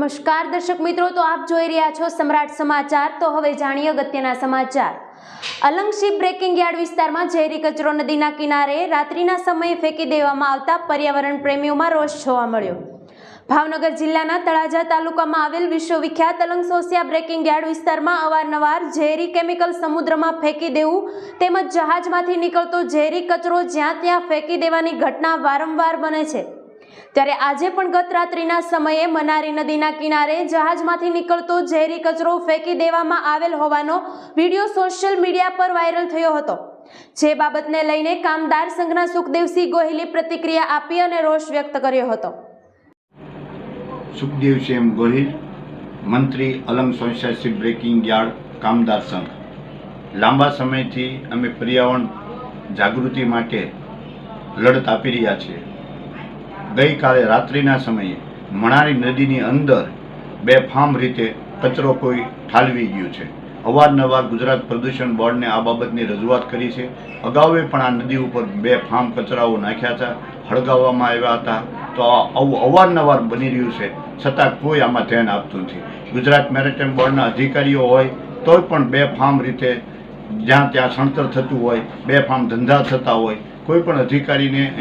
નમસ્કાર દર્શક મિત્રો, તો આપ જોઈ રહ્યા છો સમ્રાટ સમાચાર. તો હવે જાણીએ અગત્યના સમાચાર. અલંગશી બ્રેકિંગ યાર્ડ વિસ્તારમાં ઝેરી કચરો નદીના કિનારે રાત્રિના સમયે ફેંકી દેવામાં આવતા પર્યાવરણ પ્રેમીઓમાં રોષ જોવા મળ્યો. ભાવનગર જિલ્લાના તળાજા તાલુકામાં આવેલ વિશ્વવિખ્યાત અલંગ સોસિયા બ્રેકિંગ યાર્ડ વિસ્તારમાં અવારનવાર ઝેરી કેમિકલ સમુદ્રમાં ફેંકી દેવું તેમજ જહાજમાંથી નીકળતો ઝેરી કચરો જ્યાં ત્યાં ફેંકી દેવાની ઘટના વારંવાર બને છે. ત્યારે આજે પણ ગત રાત્રિના સમયે મનારી નદીના કિનારે જહાજમાંથી નીકળતો ઝેરી કચરો ફેંકી દેવામાં આવેલ હોવાનો વીડિયો સોશિયલ મીડિયા પર વાયરલ થયો હતો. જે બાબતને લઈને કામદાર સંઘના સુખદેવસિંહ ગોહિલે પ્રતિક્રિયા આપી અને રોષ વ્યક્ત કર્યો હતો. સુખદેવસિંહ ગોહિલ, મંત્રી અલંગ સોસાયટી બ્રેકિંગ યાર્ડ, કામદાર સંઘ. લાંબા સમયથી અમે પર્યાવરણ જાગૃતિ માટે લડત આપી રહ્યા છીએ. ગઈકાલે રાત્રિના સમયે મણારી નદીની અંદર બેફામ રીતે કચરો કોઈ ઠાલવી ગયું છે. અવારનવાર ગુજરાત પ્રદૂષણ બોર્ડને આ બાબતની રજૂઆત કરી છે. અગાઉએ પણ આ નદી ઉપર બે ફામ કચરાઓ નાખ્યા હતા, હળગાવવામાં આવ્યા હતા. તો આવું અવારનવાર બની રહ્યું છે છતાં કોઈ આમાં ધ્યાન આપતું નથી. ગુજરાત મેરીટાઈમ બોર્ડના અધિકારીઓ હોય, તોય પણ બે ફામ રીતે જ્યાં ત્યાં સણતર થતું હોય, બે ફામ ધંધા થતા હોય કોઈ પણ અધિકારીને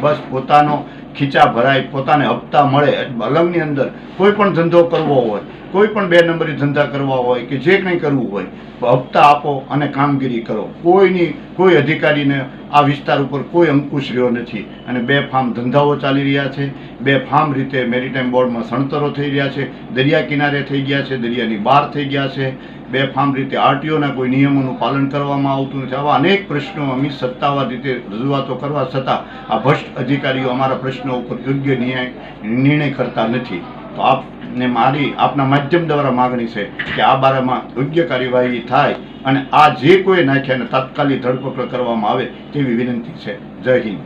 બસ પોતાનો ખીચા ભરાય, પોતાને હપ્તા મળે. અલંગની અંદર કોઈ પણ ધંધો કરવો હોય, કોઈ પણ બે નંબરી ધંધા કરવા હોય કે જે કંઈ કરવું હોય, હપ્તા આપો અને કામગીરી કરો. કોઈની, કોઈ અધિકારીને આ વિસ્તાર ઉપર કોઈ અંકુશ રહ્યો નથી. અને બે ફાર્મ ધંધાઓ ચાલી રહ્યા છે. બે ફાર્મ રીતે મેરીટાઈમ બોર્ડમાં સણતરો થઈ રહ્યા છે. દરિયા કિનારે થઈ ગયા છે, દરિયાની બહાર થઈ ગયા છે. બે ફાર્મ રીતે આરટીઓના કોઈ નિયમોનું પાલન કરવામાં આવતું નથી. આવા અનેક પ્રશ્નો અમે સત્તાવાર રીતે રજૂઆતો કરવા છતાં આ ભ્રષ્ટ અધિકારીઓ અમારા પ્રશ્નો ઉપર યોગ્ય નિર્ણય કરતા નથી. તો આપને મારી, આપના માધ્યમ દ્વારા માગણી છે કે આ બારામાં યોગ્ય કાર્યવાહી થાય અને આ જે કોઈ નાખ્યાને તાત્કાલિક ધરપકડ કરવામાં આવે તેવી વિનંતી છે. જય હિન્દ.